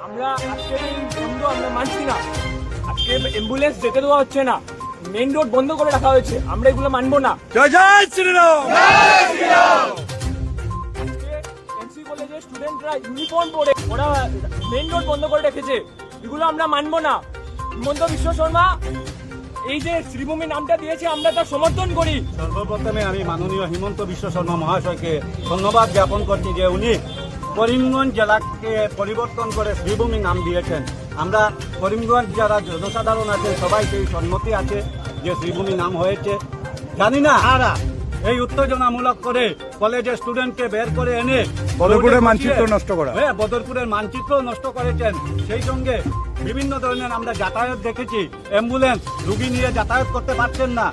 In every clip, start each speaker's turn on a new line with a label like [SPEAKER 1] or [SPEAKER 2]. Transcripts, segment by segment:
[SPEAKER 1] আমরা আজকে বন্ধ আমরা মানছি না। আজকে অ্যাম্বুলেন্স যেতে দেওয়া হচ্ছে না। মেইন রোড বন্ধ করে রাখা হয়েছে। আমরা এগুলো মানবো না।
[SPEAKER 2] জয় জয় শ্রীরাম!
[SPEAKER 1] আজকে এমসি কলেজের স্টুডেন্টরা ইউনিফর্ম পরে ওরা মেইন রোড বন্ধ করে রেখেছে। এগুলো আমরা মানবো না। হিমন্ত বিশ্ব শর্মা এই যে শ্রীভূমি নামটা দিয়েছে আমরা তার সমর্থন করি।
[SPEAKER 2] সর্বপ্রথমে আমি মাননীয় হিমন্ত বিশ্ব শর্মা মহাশয়কে ধন্যবাদ জ্ঞাপন করছি যে উনি করিমগঞ্জ জেলাকে পরিবর্তন করে শ্রীভূমি নাম দিয়েছেন। আমরা করিমগঞ্জ যারা জনসাধারণ আছে সবাই সেই সম্মতি আছে যে শ্রীভূমি নাম হয়েছে। জানি না আরা। এই উত্তেজনামূলক করে কলেজের স্টুডেন্টকে বের করে এনে
[SPEAKER 3] বদরপুরের মানচিত্র নষ্ট করা।
[SPEAKER 2] হ্যাঁ বদরপুরের মানচিত্র নষ্ট করেছেন। সেই সঙ্গে বিভিন্ন ধরনের আমরা যাতায়াত দেখেছি। অ্যাম্বুলেন্স রুগী নিয়ে যাতায়াত করতে পারছেন না।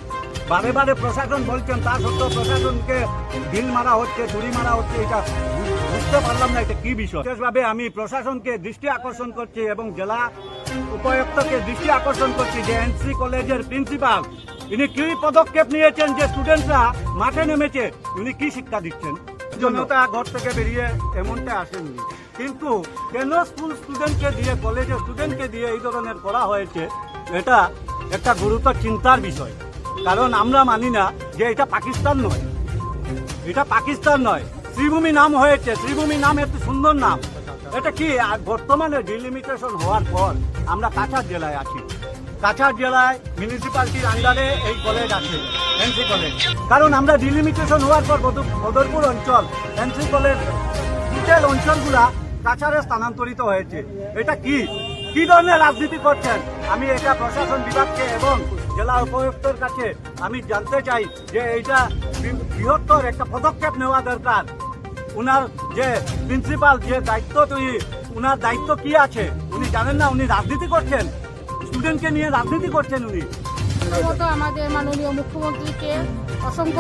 [SPEAKER 2] বারে বারে প্রশাসন বলছেন, তা সত্ত্বেও প্রশাসনকে বিল মারা হচ্ছে, চুরি মারা হচ্ছে, এটা বুঝতে পারলাম না, এটা কি বিষয়? বিশেষভাবে আমি প্রশাসনকে দৃষ্টি আকর্ষণ করছি এবং জেলা উপায়ুক্তকে দৃষ্টি আকর্ষণ করছি যে এনসি কলেজের প্রিন্সিপাল, ইনি কি পদক্ষেপ নিয়েছেন যে স্টুডেন্টরা মাঠে নেমেছে উনি কি শিক্ষা দিচ্ছেন? জনতা ঘর থেকে বেরিয়ে এমনটা আসেননি। কিন্তু কেন স্কুল স্টুডেন্টকে দিয়ে, কলেজের স্টুডেন্টকে দিয়ে এই ধরনের করা হয়েছে, এটা একটা গুরুতর চিন্তার বিষয়। কারণ আমরা মানি না যে এটা পাকিস্তান নয়। এটা পাকিস্তান নয়। শ্রীভূমি নাম হয়েছে। শ্রীভূমি নাম একটি সুন্দর নাম। এটা কি? বর্তমানে ডিলিমিটেশন হওয়ার পর আমরা কাছাড় জেলায় আছি। কাছাড় জেলায় মিউনিসিপালিটির আন্ডারে এই কলেজ আছে এনসি কলেজ কারণ আমরা ডিলিমিটেশন হওয়ার পর বদরপুর অঞ্চল এনসি কলেজ ডিটেল অঞ্চলগুলা কাছাড়ে স্থানান্তরিত হয়েছে। এটা কি? কি ধরনের রাজনীতি করছেন? আমি এটা প্রশাসন বিভাগকে এবং জেলা উপায়ুক্তর কাছে আমি জানতে চাই যে এইটা বৃহত্তর একটা পদক্ষেপ নেওয়া দরকার। উনার যে প্রিন্সিপাল যে দায়িত্ব তৈরি উনার দায়িত্ব কি আছে? উনি জানেন না, উনি রাজনীতি করছেন। স্টুডেন্টকে নিয়ে রাজনীতি করছেন উনি।
[SPEAKER 4] আমাদের মাননীয় মুখ্যমন্ত্রীকে অসংখ্য